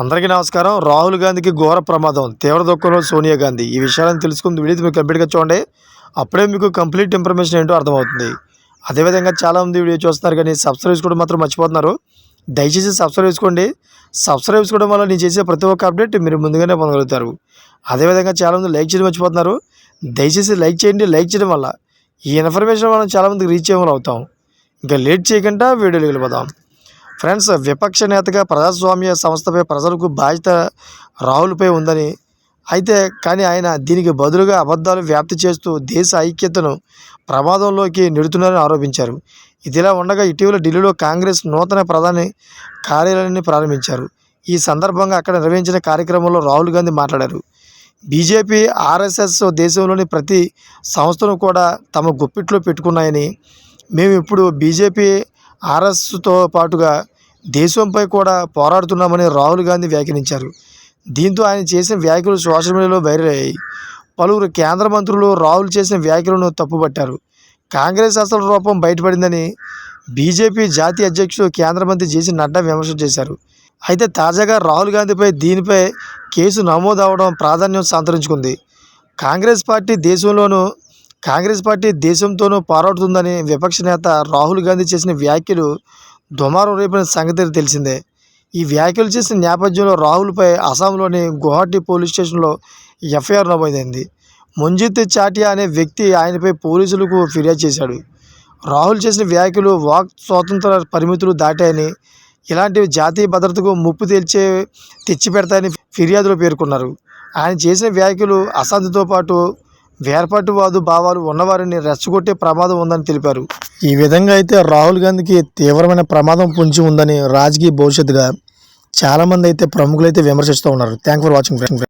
అందరికీ నమస్కారం. రాహుల్ గాంధీకి ఘోర ప్రమాదం. తీవ్ర దుఃఖంలో సోనియా గాంధీ. ఈ విషయాలను తెలుసుకుని వీడియో మీకు కంప్లీట్గా చూడండి. అప్పుడే మీకు కంప్లీట్ ఇన్ఫర్మేషన్ ఏంటో అర్థమవుతుంది. అదేవిధంగా చాలామంది వీడియో చూస్తున్నారు కానీ సబ్స్క్రైబ్ చేసుకోవడం మాత్రం మర్చిపోతున్నారు. దయచేసి సబ్స్క్రైబ్ చేసుకోండి. సబ్స్క్రైబ్ చేసుకోవడం వల్ల నేను చేసే ప్రతి ఒక్క అప్డేట్ మీరు ముందుగానే పొందగలుగుతారు. అదేవిధంగా చాలామంది లైక్ చేయడం మర్చిపోతున్నారు. దయచేసి లైక్ చేయండి. లైక్ చేయడం వల్ల ఈ ఇన్ఫర్మేషన్ మనం చాలామందికి రీచ్ చేయమని అవుతాం. ఇంకా లేట్ చేయకుండా వీడియోలు వెళ్ళిపోదాం. ఫ్రెండ్స్ విపక్ష నేతగా ప్రజాస్వామ్య సంస్థపై ప్రజలకు బాధ్యత రాహుల్పై ఉందని. అయితే కానీ ఆయన దీనికి బదులుగా అబద్ధాలు వ్యాప్తి చేస్తూ దేశ ఐక్యతను ప్రమాదంలోకి నెడుతున్నారని ఆరోపించారు. ఇదిలా ఉండగా ఇటీవల ఢిల్లీలో కాంగ్రెస్ నూతన ప్రధాని కార్యాలయాన్ని ప్రారంభించారు. ఈ సందర్భంగా అక్కడ నిర్వహించిన కార్యక్రమంలో రాహుల్ గాంధీ మాట్లాడారు. బీజేపీ ఆర్ఎస్ఎస్ దేశంలోని ప్రతి సంస్థను కూడా తమ గుప్పిట్లో పెట్టుకున్నాయని. మేము ఇప్పుడు బీజేపీ ఆర్ఎస్తో పాటుగా దేశంపై కూడా పోరాడుతున్నామని రాహుల్ గాంధీ వ్యాఖ్యానించారు. దీంతో ఆయన చేసిన వ్యాఖ్యలు సోషల్ మీడియాలో వైరల్ అయ్యాయి. పలువురు కేంద్ర మంత్రులు రాహుల్ చేసిన వ్యాఖ్యలను తప్పుపట్టారు. కాంగ్రెస్ అసలు రూపం బయటపడిందని బీజేపీ జాతీయ అధ్యక్షుడు కేంద్ర మంత్రి జేసీ నడ్డా విమర్శ చేశారు. అయితే తాజాగా రాహుల్ గాంధీపై దీనిపై కేసు నమోదు అవడం ప్రాధాన్యం సంతరించుకుంది. కాంగ్రెస్ పార్టీ దేశంలోనూ కాంగ్రెస్ పార్టీ దేశంతోనూ పోరాడుతుందని విపక్ష నేత రాహుల్ గాంధీ చేసిన వ్యాఖ్యలు దుమారం రేపిన సంగతి తెలిసిందే. ఈ వ్యాఖ్యలు చేసిన నేపథ్యంలో రాహుల్పై అస్సాంలోని గువాహటి పోలీస్ స్టేషన్లో ఎఫ్ఐఆర్ నమోదైంది. ముంజిత్ చాటియా అనే వ్యక్తి ఆయనపై పోలీసులకు ఫిర్యాదు చేశాడు. రాహుల్ చేసిన వ్యాఖ్యలు వాక్ స్వాతంత్ర పరిమితులు దాటాయని ఇలాంటివి జాతీయ భద్రతకు ముప్పు తెచ్చే తెచ్చిపెడతాయని ఫిర్యాదులో పేర్కొన్నారు. ఆయన చేసిన వ్యాఖ్యలు అశాంతితో పాటు వేర్పాటువాదు భావాలు ఉన్నవారిని రెచ్చగొట్టే ప్రమాదం ఉందని తెలిపారు. ఈ విధంగా అయితే రాహుల్ గాంధీకి తీవ్రమైన ప్రమాదం పుంచి ఉందని రాజకీయ భవిష్యత్తుగా చాలామంది అయితే ప్రముఖులు అయితే విమర్శిస్తూ ఉన్నారు. Thank for watching friend